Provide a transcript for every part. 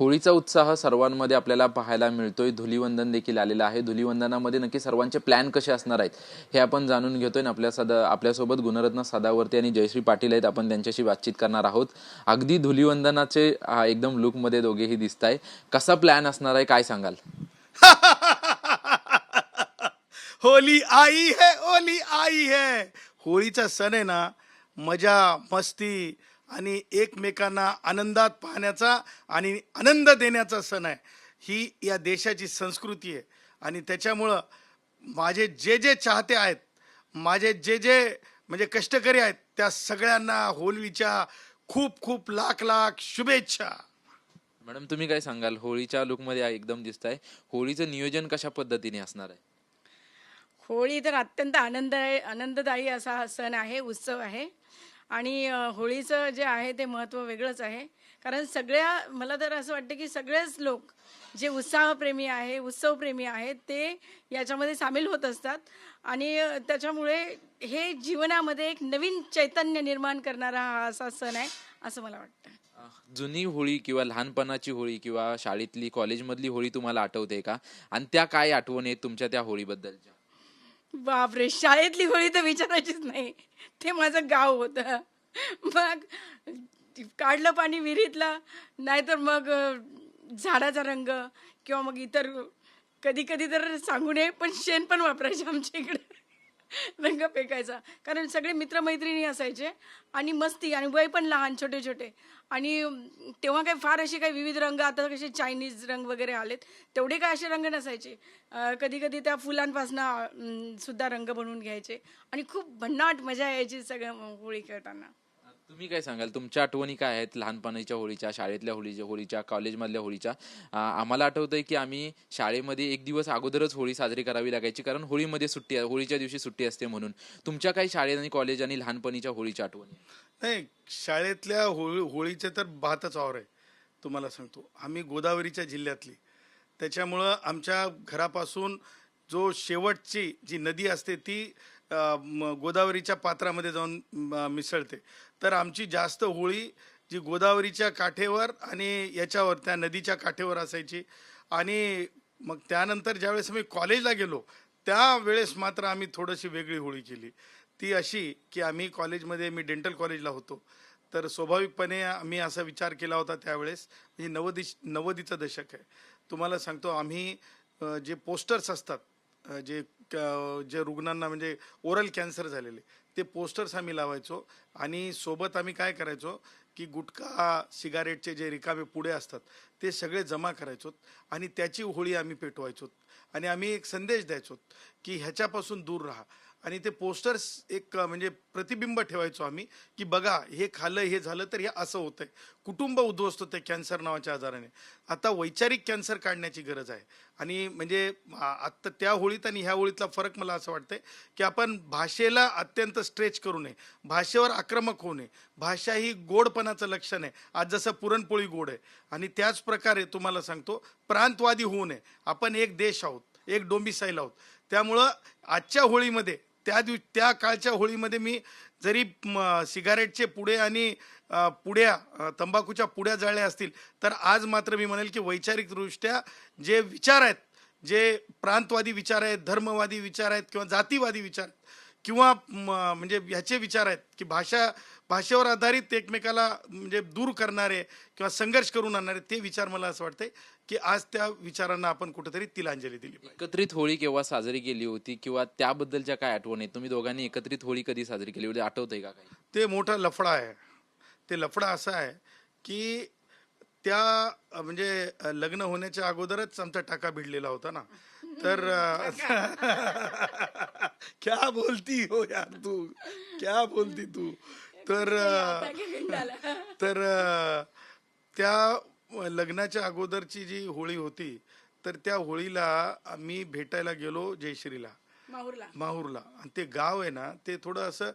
होळीचा उत्साह सर्वांमध्ये आपल्याला पाहायला मिळतोय. धुलीवंदन देखील आलेलं आहे. धुलीवंदनामध्ये नक्की सर्वांचे प्लॅन कसे असणार आहेत हे आपण जाणून घेतोय. आपल्या सदा आपल्यासोबत गुणरत्न सदावर्ती आणि जयश्री पाटील आहेत. आपण त्यांच्याशी बातचीत करणार आहोत. अगदी धुलीवंदनाचे एकदम लुकमध्ये दोघेही दिसत आहे कसा प्लॅन असणार आहे? काय सांगाल? होली आई है होली आई है. होळीचा सण आहे ना मजा मस्ती आणि एकमेकांना आनंदात पाहण्याचा आणि आनंद देण्याचा सण आहे. ही या देशाची संस्कृती आहे. आणि त्याच्यामुळं माझे जे जे चाहते आहेत माझे जे जे म्हणजे कष्टकरी आहेत त्या सगळ्यांना होळीच्या खूप खूप लाख लाख शुभेच्छा. मॅडम तुम्ही काय सांगाल? होळीच्या लुकमध्ये एकदम दिसत आहे होळीचं नियोजन कशा पद्धतीने असणार आहे? होळी तर अत्यंत आनंद आनंददायी असा हा सण आहे उत्सव आहे. आणि होळीचं जे आहे ते महत्त्व वेगळंच आहे. कारण सगळ्या मला तर असं वाटतं की सगळेच लोक जे उत्साहप्रेमी आहे उत्सवप्रेमी आहेत ते याच्यामध्ये सामील होत असतात. आणि त्याच्यामुळे हे जीवनामध्ये एक नवीन चैतन्य निर्माण करणारा हा असा सण आहे असं मला वाटतं. जुनी होळी किंवा लहानपणाची होळी किंवा शाळेतली कॉलेजमधली होळी तुम्हाला आठवते का? आणि त्या काय आठवण आहेत तुमच्या त्या होळीबद्दलच्या? बापरे शाळेतली होळी तर विचारायचीच नाही. ते माझं गाव होतं. मग काढलं पाणी विहिरीतलं नाहीतर मग झाडाचा रंग किंवा मग इतर कधी कधी तर सांगू नये पण शेण पण वापरायचे आमच्या इकडे. रंग फेकायचा. कारण सगळे मित्रमैत्रिणी असायचे आणि मस्ती आणि वय पण लहान छोटे छोटे आणि तेव्हा काही फार असे काही विविध रंग आता कसे चायनीज रंग वगैरे आलेत तेवढे काय असे रंग नसायचे. कधी कधी त्या फुलांपासून सुद्धा रंग बनवून घ्यायचे. आणि खूप भन्नाट मजा यायची सगळ्या होळी खेळताना. तुम्ही काय सांगाल? तुमच्या आठवणी काय आहेत लहानपणीच्या होळीच्या शाळेतल्या होळीच्या होळीच्या कॉलेजमधल्या होळीच्या? आम्हाला आठवतंय की आम्ही शाळेमध्ये एक दिवस अगोदरच होळी साजरी करावी लागायची कारण होळीमध्ये सुट्टी होळीच्या दिवशी सुट्टी असते म्हणून. तुमच्या काही शाळेत आणि कॉलेज आणि लहानपणीच्या होळीच्या आठवणी नाही शाळेतल्या होळी होळीचे तर भातच वावर आहे तुम्हाला सांगतो. आम्ही गोदावरीच्या जिल्ह्यातली. त्याच्यामुळं आमच्या घरापासून जो शेवटची जी नदी असते ती गोदावरीच्या पात्रामध्ये जाऊन मिसळते. तर आमची जास्त होळी जी गोदावरीच्या काठेवर आणि याच्यावर त्या नदीच्या काठेवर असायची. आणि मग त्यानंतर ज्यावेळेस आम्ही कॉलेजला गेलो त्यावेळेस मात्र आम्ही थोडीशी वेगळी होळी केली. ती अशी की आम्ही कॉलेजमध्ये मी डेंटल कॉलेजला होतो. तर स्वाभाविकपणे आम्ही असा विचार केला होता त्यावेळेस म्हणजे नवदिश नवदीचं दशक आहे. तुम्हाला सांगतो आम्ही जे पोस्टर्स असतात जे जे रुग्णांना म्हणजे ओरल कॅन्सर झालेले ते पोस्टर्स आम्ही लावायचो आणि सोबत आम्ही काय करायचो की गुटखा सिगारेटचे जे रिकामे पुढे असतात ते सगळे जमा करायचो आणि त्याची होळी आम्ही पेटवायचो आणि आम्ही एक संदेश द्यायचो की ह्याच्यापासून दूर राहा. आणि ते पोस्टर्स एक म्हणजे प्रतिबिंब ठेवायचो आम्ही की बघा हे खालं हे झालं तर हे असं होतंय. कुटुंब उद्ध्वस्त होते कॅन्सर नावाच्या आजाराने. आता वैचारिक कॅन्सर काढण्याची गरज आहे. आणि म्हणजे आत्ता त्या होळीत आणि ह्या होळीतला फरक मला असं वाटतंय की आपण भाषेला अत्यंत स्ट्रेच करू नये. भाषेवर आक्रमक होऊ नये. भाषा ही गोडपणाचं लक्षण आहे. आज जसं पुरणपोळी गोड आहे. आणि त्याच प्रकारे तुम्हाला सांगतो प्रांतवादी होऊ नये. आपण एक देश आहोत. एक डोंबिसाईल आहोत. त्यामुळं आजच्या होळीमध्ये त्या दिव त्या काळच्या होळीमध्ये मी जरी म, सिगारेटचे पुढे आणि पुड्या तंबाखूच्या पुड्या जाळल्या असतील तर आज मात्र मी म्हणेल की वैचारिकदृष्ट्या जे विचार आहेत जे प्रांतवादी विचार आहेत धर्मवादी विचार आहेत किंवा जातीवादी विचार किंवा म्हणजे ह्याचे विचार आहेत की भाषा भाषेवर आधारित एकमेकाला म्हणजे दूर करणारे किंवा संघर्ष करून आणणारे ते विचार मला असं वाटतंय की आज त्या विचारांना आपण कुठेतरी तिलांजली दिली एकत्रित होळी केव्हा साजरी केली होती किंवा त्याबद्दलच्या काय आठवणी आहेत? तुम्ही दोघांनी एकत्रित होळी कधी साजरी केली? होती आठवतंय का काही? ते मोठा लफडा आहे. ते लफडा असा आहे की त्या म्हणजे लग्न होण्याच्या अगोदरच आमचा टाका भिडलेला होता ना. तर क्या बोलती हो यार तू? क्या बोलती तू? तर तर त्या लग्नाच्या अगोदरची जी होळी होती तर त्या होळीला मी भेटायला गेलो जयश्रीला. माहूरला. माहूरला. आणि ते गाव आहे ना ते थोडं असं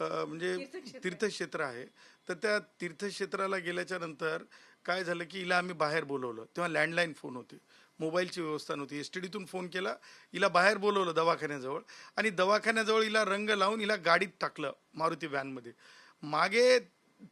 म्हणजे तीर्थक्षेत्र आहे. तर त्या तीर्थक्षेत्राला गेल्याच्यानंतर काय झालं की हिला आम्ही बाहेर बोलवलं. तेव्हा लँडलाईन फोन होते. मोबाईलची व्यवस्था नव्हती. एस टी डीतून फोन केला. हिला बाहेर बोलवलं दवाखान्याजवळ. आणि दवाखान्याजवळ हिला रंग लावून हिला गाडीत टाकलं मारुती व्हॅनमध्ये. मागे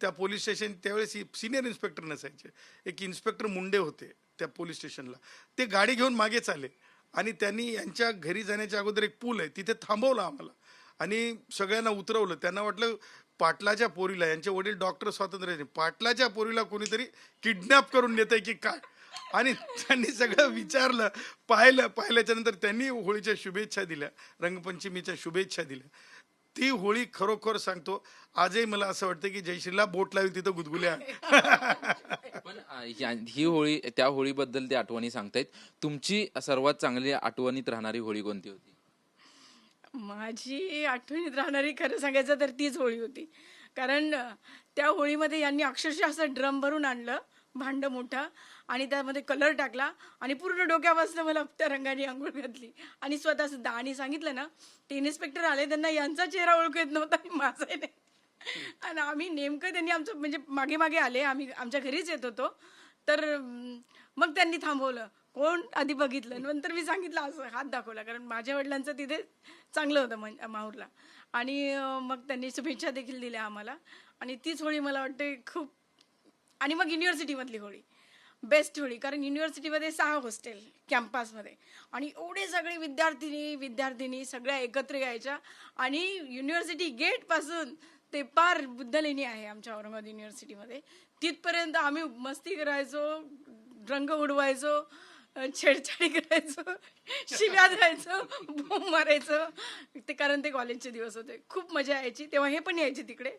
त्या पोलीस स्टेशन त्यावेळेस सिनियर इन्स्पेक्टर नसायचे. एक इन्स्पेक्टर मुंडे होते त्या पोलीस स्टेशनला. ते गाडी घेऊन मागेच आले आणि त्यांनी यांच्या घरी जाण्याच्या अगोदर एक पूल आहे. तिथे थांबवलं आम्हाला. आणि सगळ्यांना उतरवलं. त्यांना वाटलं पाटलाच्या पोरीला यांचे वडील डॉक्टर स्वातंत्र्य पाटलाच्या पोरीला कोणीतरी किडनॅप करून नेत आहे की काय? आणि त्यांनी सगळं विचारलं पाहिलं पाहिल्याच्या नंतर त्यांनी होळीच्या शुभेच्छा दिल्या रंगपंचमीच्या शुभेच्छा दिल्या. ती होळी खरोखर सांगतो आजही मला असं वाटतं की जयश्रीला बोट लावी तिथं गुदगुल्या. पण अ, या- ही होळी त्या होळीबद्दल ते आठवणी सांगतायत. तुमची सर्वात चांगली आठवणीत राहणारी होळी कोणती होती? माझी आठवणीत राहणारी खरं सांगायचं तर तीच होळी होती. कारण अ, त्या होळीमध्ये यांनी अक्षरशः असं ड्रम भरून आणलं भांड मोठं आणि त्यामध्ये कलर टाकला आणि पूर्ण डोक्यापासून मला त्या रंगाने आंघोळ घातली. आणि स्वतः सुद्धा. आणि सांगितलं ना ते इन्स्पेक्टर आले त्यांना यांचा चेहरा ओळखू येत नव्हता आणि माझाही नाही. आणि आम्ही नेमकं त्यांनी आमचं म्हणजे मागे मागे आले आम्ही आमच्या घरीच येत होतो. तर मग त्यांनी थांबवलं. कोण? आधी बघितलं. नंतर मी सांगितलं असं हात दाखवला. कारण माझ्या वडिलांचं तिथे चांगलं होतं मन माहूरला. आणि मग त्यांनी शुभेच्छा देखील दिल्या आम्हाला. आणि तीच होळी मला वाटते खूप आणि मग युनिव्हर्सिटीमधली होळी. बेस्ट होळी कारण युनिव्हर्सिटीमध्ये सहा हॉस्टेल कॅम्पसमध्ये आणि एवढे सगळे विद्यार्थिनी विद्यार्थिनी सगळ्या एकत्र यायच्या आणि युनिव्हर्सिटी गेटपासून ते पार बुद्धलेणी आहे आमच्या औरंगाबाद युनिव्हर्सिटीमध्ये तिथपर्यंत आम्ही मस्ती करायचो रंग उडवायचो छेडछाडी करायचो शिव्या द्यायचो बोंब मारायचो. ते कारण ते कॉलेजचे दिवस होते. खूप मजा यायची. तेव्हा हे पण यायचे तिकडे.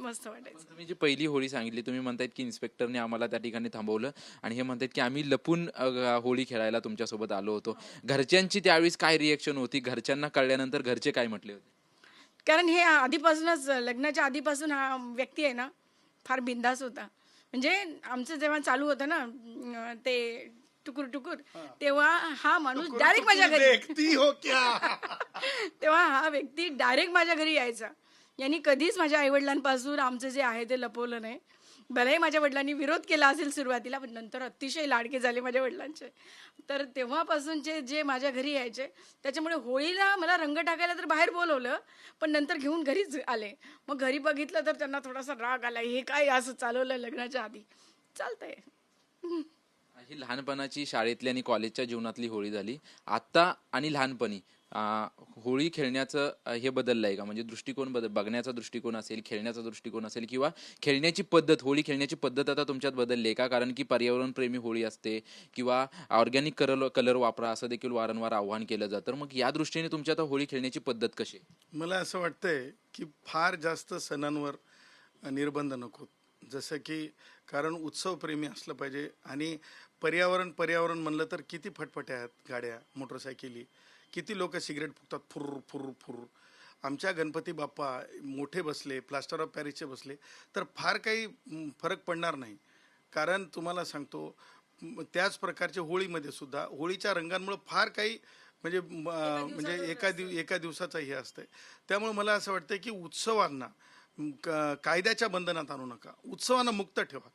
मस्त वाटायचं. तुम्ही जी पहिली होळी सांगितली तुम्ही म्हणतायत की इन्स्पेक्टरने आम्हाला त्या ठिकाणी थांबवलं आणि हे म्हणतायत की आम्ही लपून अ, होळी खेळायला तुमच्यासोबत आलो होतो. घरच्यांची त्यावेळेस काय रिएक्शन होती? घरच्यांना कळल्यानंतर घरचे काय म्हटले होते? कारण हे आधीपासूनच लग्नाच्या आधीपासून हा व्यक्ती आहे ना फार बिंदास होता. म्हणजे आमचं जेव्हा चालू होतं ना अं, ते टुकुर टुकुर तेव्हा हा माणूस डायरेक्ट माझ्या घरी देखती हो क्या? तेव्हा हा व्यक्ती डायरेक्ट माझ्या घरी यायचा. यांनी कधीच माझ्या आईवडिलांपासून आमचं जे आहे ते लपवलं नाही. भलेही माझ्या वडिलांनी विरोध केला असेल सुरुवातीला पण नंतर अतिशय लाडके झाले माझ्या वडिलांचे. तर तेव्हापासूनचे जे माझ्या घरी यायचे त्याच्यामुळे होळीला मला रंग टाकायला तर बाहेर बोलवलं पण नंतर घेऊन घरीच आले. मग घरी बघितलं तर त्यांना थोडासा राग आला हे काय असं चालवलं लग्नाच्या आधी? चालतंय. ही लहानपणाची शाळेतली आणि कॉलेजच्या जीवनातली होळी झाली. आत्ता आणि लहानपणी. होळी खेळण्याचं हे बदललं आहे का? म्हणजे दृष्टिकोन बदल बघण्याचा दृष्टिकोन असेल खेळण्याचा दृष्टिकोन असेल किंवा खेळण्याची पद्धत होळी खेळण्याची पद्धत आता तुमच्यात बदलली आहे का? कारण की पर्यावरणप्रेमी होळी असते किंवा ऑर्गॅनिक कलर कलर वापरा असं देखील वारंवार आव्हान केलं जातं. तर मग या दृष्टीने तुमच्या आता होळी खेळण्याची पद्धत कशी आहे? मला असं वाटतंय की फार जास्त सणांवर निर्बंध नको जसं की कारण उत्सवप्रेमी असलं पाहिजे आणि पर्यावरण पर्यावरण म्हणलं तर किती फटफट्या आहेत गाड्या मोटरसायकली किती लोक सिगरेट फुकतात? फुर फुर फुर आमच्या गणपती बाप्पा मोठे बसले प्लास्टर ऑफ पॅरिसचे बसले तर फार काही फरक पडणार नाही. कारण तुम्हाला सांगतो त्याच प्रकारच्या होळीमध्ये सुद्धा होळीच्या रंगांमुळे फार काही म्हणजे म, म्हणजे एका दिव एका दिवसाचं हे असतंय. त्यामुळे मला असं वाटतं की उत्सवांना कायद्याच्या बंधनात आणू नका. उत्सवांना मुक्त ठेवा.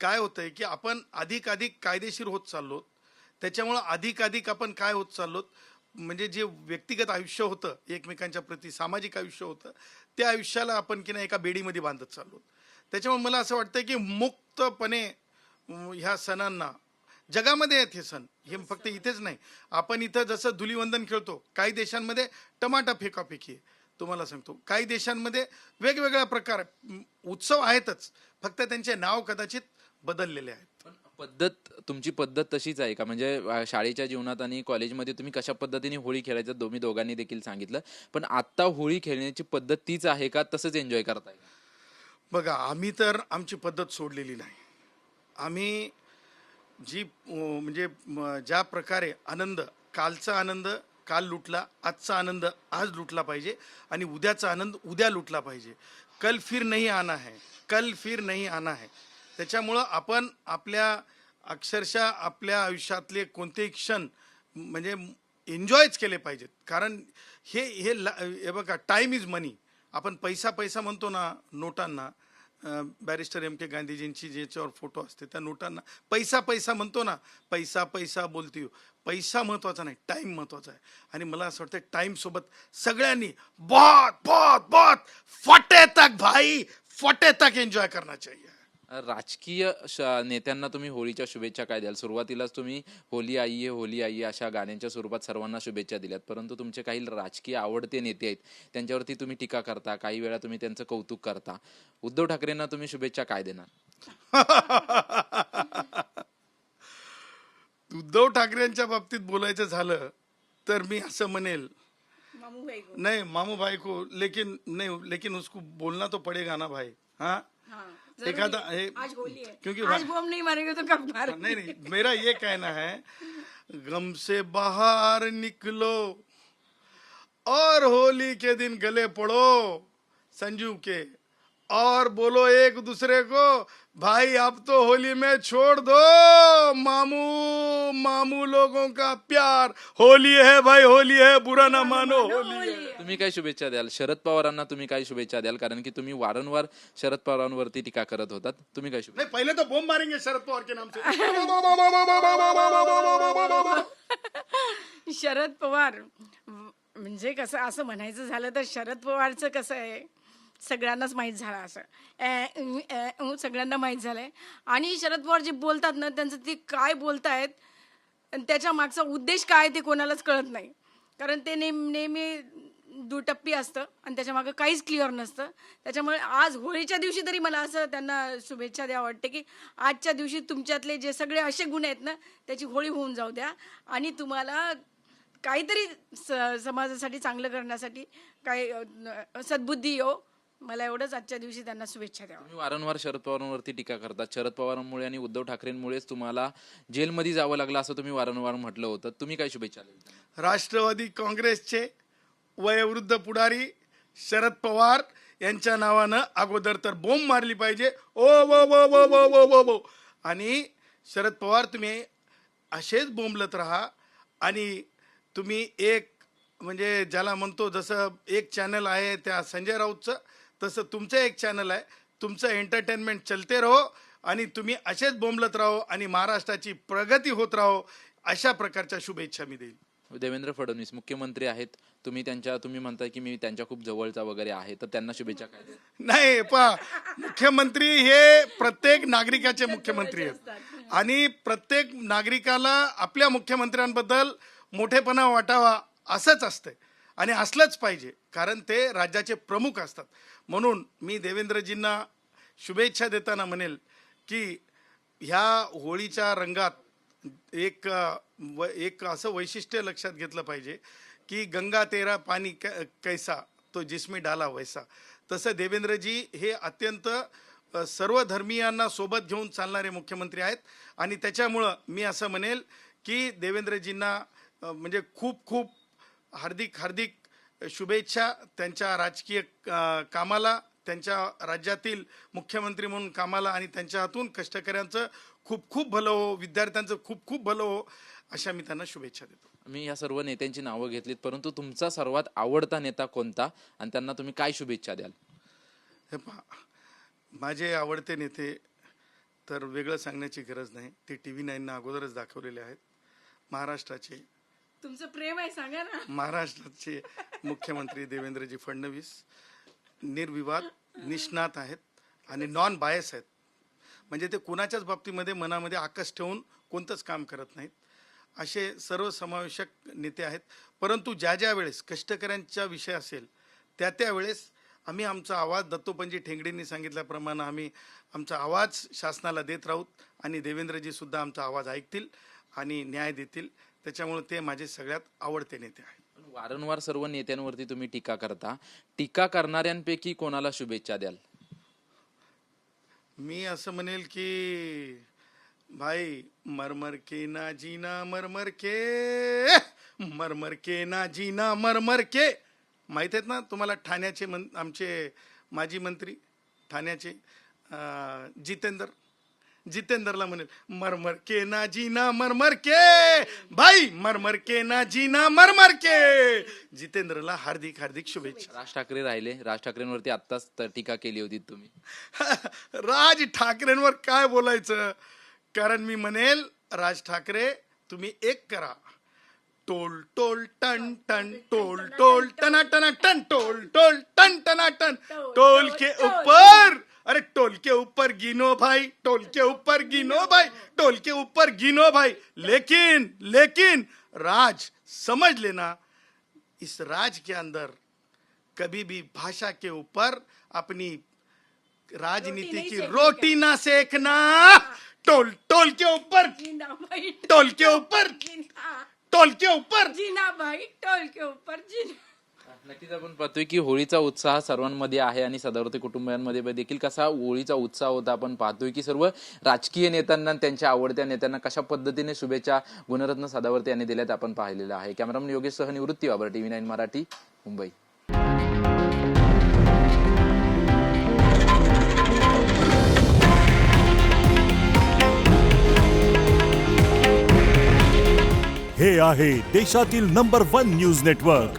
काय होतंय की आपण अधिक अधिक कायदेशीर होत चाललो त्याच्यामुळं अधिकाधिक आपण काय होत चाललो म्हणजे जे व्यक्तिगत आयुष्य होतं एकमेकांच्या प्रती सामाजिक आयुष्य होतं त्या आयुष्याला आपण की नाही एका बेडीमध्ये बांधत चाललो. त्याच्यामुळे मला असं वाटतं की मुक्तपणे ह्या सणांना जगामध्ये आहेत हे सण हे फक्त इथेच नाही. आपण इथं जसं धुलीवंदन खेळतो काही देशांमध्ये टमाटा फेकाफेकी आहे. तुम्हाला सांगतो काही देशांमध्ये वेगवेगळ्या प्रकार उत्सव आहेतच फक्त त्यांचे नाव कदाचित बदललेले आहेत. पद्धत तुमची पद्धत तशीच आहे का? म्हणजे शाळेच्या जीवनात आणि कॉलेजमध्ये तुम्ही कशा पद्धतीने होळी खेळायचं दोन्ही दोघांनी देखील सांगितलं. पण आत्ता होळी खेळण्याची पद्धत तीच आहे का? तसंच एन्जॉय करताय बघा आम्ही तर आमची पद्धत सोडलेली नाही. आम्ही जी म्हणजे ज्या प्रकारे आनंद कालचा आनंद काल लुटला आजचा आनंद आज लुटला पाहिजे आणि उद्याचा आनंद उद्या लुटला पाहिजे. कल फिर नाही आना है कल फिर नाही आना है. त्याच्यामुळं आपण आपल्या अक्षरशः आपल्या आयुष्यातले कोणतेही क्षण म्हणजे एन्जॉयच केले पाहिजेत. कारण हे हे ला- हे बघा टाईम इज मनी आपण पैसा पैसा म्हणतो ना नोटांना बॅरिस्टर एम के गांधीजींची ज्याच्यावर फोटो असते त्या नोटांना पैसा पैसा म्हणतो ना पैसा पैसा बोलती हो. पैसा महत्त्वाचा नाही टाईम महत्त्वाचा आहे. आणि मला असं वाटतं टाईमसोबत सगळ्यांनी बहुत बहुत बहुत फटे तक भाई फटे तक एन्जॉय करना चाहिए. राजकीय श- नेत्यांना तुम्ही होळीच्या शुभेच्छा काय द्याल? सुरुवातीलाच तुम्ही होली आई आहे होली आई आहे अशा गाण्यांच्या स्वरूपात सर्वांना शुभेच्छा दिल्यात. परंतु तुमचे काही राजकीय आवडते नेते आहेत त्यांच्यावरती तुम्ही टीका करता काही वेळा तुम्ही त्यांचं कौतुक करता. उद्धव ठाकरेंना तुम्ही शुभेच्छा काय देणार? उद्धव ठाकरेंच्या बाबतीत बोलायचं झालं तर मी असं म्हणेल. मामू भाई को नहीं मामू भाई को लेकिन नहीं लेकिन उसको बोलना तो पड़ेगा ना भाई हाँ? हाँ. एखादा था आज होली है। क्योंकि आज बम नहीं मारेंगे तो कब मारेंगे? नहीं नहीं मेरा ये कहना है गम से बाहर निकलो और होली के दिन गले पड़ो संजू के। और बोलो एक दूसरे को भाई अब तो होली में छोड़ दो मामू मामू लोगों का प्यार। होली है भाई होली है बुरा ना मानो होली है। तुम्ही काय शुभेच्छा द्याल? शरद पवारांना तुम्ही काय शुभेच्छा द्याल? कारण की तुम्ही वारंवार शरद पवारांवरती टीका करत होतात. तुम्ही काय शुभेच्छा नहीं पहले तो बम मारेंगे शरद पवार के नाम से. शरद पवार म्हणजे कसं असं म्हणायचं झालं तर शरद पवारचं कसं आहे? सगळ्यांनाच माहीत झालं असं. सगळ्यांना माहीत झालंय. आणि शरद पवार जे बोलतात ना त्यांचं ते काय बोलतायत आणि त्याच्या मागचा उद्देश काय ते कोणालाच कळत नाही. कारण ते नेम नेहमी दुटप्पी असतं आणि त्याच्या मागं काहीच क्लिअर नसतं. त्याच्यामुळे आज होळीच्या दिवशी तरी मला असं त्यांना शुभेच्छा द्या वाटते की आजच्या दिवशी तुमच्यातले जे सगळे असे गुण आहेत ना त्याची होळी होऊन जाऊ द्या. आणि तुम्हाला काहीतरी स समाजासाठी चांगलं करण्यासाठी काही सद्बुद्धी येऊ मला एवढंच आजच्या दिवशी त्यांना शुभेच्छा द्यावं. तुम्ही वारंवार शरद पवारांवरती टीका करतात. शरद पवारांमुळे आणि उद्धव ठाकरेंमुळेच तुम्हाला जेलमध्ये जावं लागलं असं तुम्ही वारंवार म्हटलं होतं. तुम्ही काय शुभेच्छा द्याल राष्ट्रवादी काँग्रेसचे वयोवृद्ध पुढारी शरद पवार यांच्या नावानं अगोदर तर बोंब मारली पाहिजे. ओ वो वो वो वो वो वो वो आणि शरद पवार तुम्ही असेच बोंबलत राहा आणि तुम्ही एक म्हणजे ज्याला म्हणतो जसं एक चॅनल आहे त्या संजय राऊतचं तसं तुमचं एक चॅनल आहे. तुमचं एंटरटेनमेंट चलते राहो आणि तुम्ही असेच बोंबलत राहो आणि महाराष्ट्राची प्रगती होत राहो अशा प्रकारच्या शुभेच्छा मी देईल देवेंद्र फडणवीस मुख्यमंत्री आहेत. तुम्ही त्यांच्या तुम्ही म्हणताय की मी त्यांच्या खूप जवळचा वगैरे आहे तर त्यांना शुभेच्छा काय? नाही पा मुख्यमंत्री हे प्रत्येक नागरिकाचे मुख्यमंत्री आहेत. आणि प्रत्येक नागरिकाला आपल्या मुख्यमंत्र्यांबद्दल मोठेपणा वाटावा असंच असतंय. आणि असलंच पाहिजे कारण ते राज्याचे प्रमुख असतात. म्हणून मी देवेंद्रजींना शुभेच्छा देताना म्हणेल की ह्या होळीच्या रंगात एक व एक असं वैशिष्ट्य लक्षात घेतलं पाहिजे की गंगा तेरा पाणी कै- कैसा तो जिस्मी डाला वैसा. तसं देवेंद्रजी हे अत्यंत सर्व धर्मीयांना सोबत घेऊन चालणारे मुख्यमंत्री आहेत. आणि त्याच्यामुळं मी असं म्हणेल की देवेंद्रजींना म्हणजे खूप खूप हार्दिक हार्दिक शुभेच्छा त्यांच्या राजकीय कामाला त्यांच्या राज्यातील मुख्यमंत्री म्हणून कामाला आणि त्यांच्या हातून कष्टकऱ्यांचं खूप खूप भलं हो विद्यार्थ्यांचं खूप खूप भलं हो अशा मी त्यांना शुभेच्छा देतो. मी या सर्व नेत्यांची नावं घेतलीत परंतु तुमचा सर्वात आवडता नेता कोणता? आणि त्यांना तुम्ही काय शुभेच्छा द्याल? हे पहा माझे आवडते नेते तर वेगळं सांगण्याची गरज नाही. ते टी व्ही नाईननं अगोदरच दाखवलेले आहेत. महाराष्ट्राचे तुमचं प्रेम आहे सांगा ना. महाराष्ट्राचे मुख्यमंत्री देवेंद्रजी फडणवीस निर्विवाद निष्णात आहेत आणि नॉन बायस आहेत. म्हणजे ते कुणाच्याच बाबतीमध्ये मनामध्ये आकस ठेवून कोणतंच काम करत नाहीत. असे सर्वसमावेशक नेते आहेत. परंतु ज्या ज्या वेळेस कष्टकऱ्यांचा विषय असेल त्या त्या वेळेस आम्ही आमचा आवाज दत्तोपंजी ठेंगडींनी सांगितल्याप्रमाणे आम्ही आमचा आवाज शासनाला देत राहूत आणि देवेंद्रजीसुद्धा आमचा आवाज ऐकतील आणि न्याय देतील. त्याच्यामुळे ते माझे सगळ्यात आवडते नेते आहेत. वारंवार सर्व नेत्यांवरती तुम्ही टीका करता. टीका करणाऱ्यांपैकी कोणाला शुभेच्छा द्याल? मी असं म्हणेल की भाई मरमर के ना जीना मरमर के मरमर के ना जीना मरमर के माहीत आहेत ना तुम्हाला ठाण्याचे मन आमचे माजी मंत्री ठाण्याचे अं, जितेंद्र? जितेंद्रला म्हणेल मरमर के ना जीना मरमर के. भाई मरमर के ना जीना मरमर के. जितेंद्रला हार्दिक हार्दिक शुभेच्छा. राज ठाकरे राहिले. राज ठाकरेंवरती आत्ताच त- टीका केली होती तुम्ही. राज ठाकरेंवर काय बोलायचं? कारण मी म्हणेल राज ठाकरे तुम्ही एक करा. टोल टोल टन टन टोल टोल टना टना टन टोल टोल टन टना टन टोल के ऊपर. अरे टोल के ऊपर गिनो भाई टोल के ऊपर गिनो भाई टोल के ऊपर गिनो भाई। लेकिन लेकिन राज समझ लेना इस राज के अंदर कभी भी भाषा के ऊपर अपनी राजनीति की रोटी ना सेकना। टोल टोल के ऊपर। भाई टोल के ऊपर। टोल के ऊपर। जीना भाई टोल के ऊपर जीना। नक्कीच आपण पाहतोय की होळीचा उत्साह सर्वांमध्ये आहे आणि सदावर्ती कुटुंबियांमध्ये देखील कसा होळीचा उत्साह होता आपण पाहतोय की सर्व राजकीय नेत्यांना त्यांच्या आवडत्या नेत्यांना कशा पद्धतीने शुभेच्छा गुणरत्न सदावर्ती यांनी दिल्यात आपण पाहिलेलं आहे. कॅमेरामन योगेश सह निवृत्ती बाबर टीव्ही नाईन मराठी मुंबई. हे आहे देशातील नंबर वन न्यूज नेटवर्क